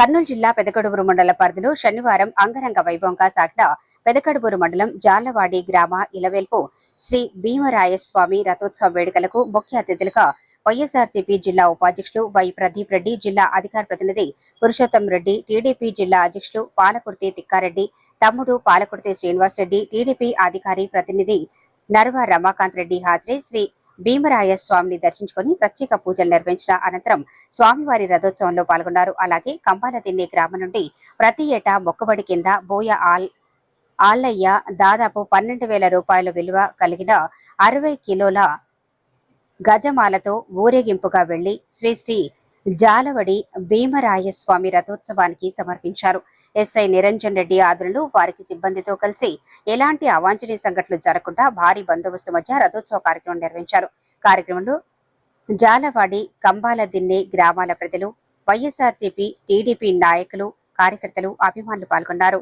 కర్నూలు జిల్లా పెదకడుగురు మండల పరిధిలో శనివారం అంగరంగ వైభవంగా సాగిన పెదకడుగురు మండలం జాలవాడి గ్రామ ఇలవేల్పు శ్రీ భీమరాయస్వామి రథోత్సవ వేడుకలకు ముఖ్య అతిథులుగా వైఎస్ఆర్సీపీ జిల్లా ఉపాధ్యక్షులు వై ప్రదీప్ రెడ్డి జిల్లా అధికార ప్రతినిధి పురుషోత్తం రెడ్డి టీడీపీ జిల్లా అధ్యక్షులు పాలకుర్తి తిక్కారెడ్డి తమ్ముడు పాలకుర్తి శ్రీనివాస్ రెడ్డి టీడీపీ అధికారి ప్రతినిధి నర్వ రమాకాంత్ రెడ్డి హాజరై శ్రీ భీమరాయ స్వామిని దర్శించుకుని ప్రత్యేక పూజలు నిర్వహించిన అనంతరం స్వామివారి రథోత్సవంలో పాల్గొన్నారు. అలాగే కంపాలదిన్నె గ్రామం నుండి ప్రతి ఏటా మొక్కుబడి కింద బోయ ఆల్ ఆల్లయ్య దాదాపు పన్నెండు వేల రూపాయల విలువ కలిగిన అరవై కిలోల గజమాలతో ఊరేగింపుగా వెళ్ళి శ్రీ శ్రీ జాలవడి భీమరాయస్వామి రథోత్సవానికి సమర్పించారు. ఎస్ఐ నిరంజన్ రెడ్డి ఆధ్వర్యంలో వారికి సిబ్బందితో కలిసి ఎలాంటి అవాంఛనీయ సంఘటనలు జరగకుండా భారీ బందోబస్తు మధ్య రథోత్సవ కార్యక్రమం నిర్వహించారు. కార్యక్రమంలో జాలవాడి కంబాల దిన్నె గ్రామాల ప్రజలు వైఎస్ఆర్సీపీ టీడీపీ నాయకులు కార్యకర్తలు అభిమానులు పాల్గొన్నారు.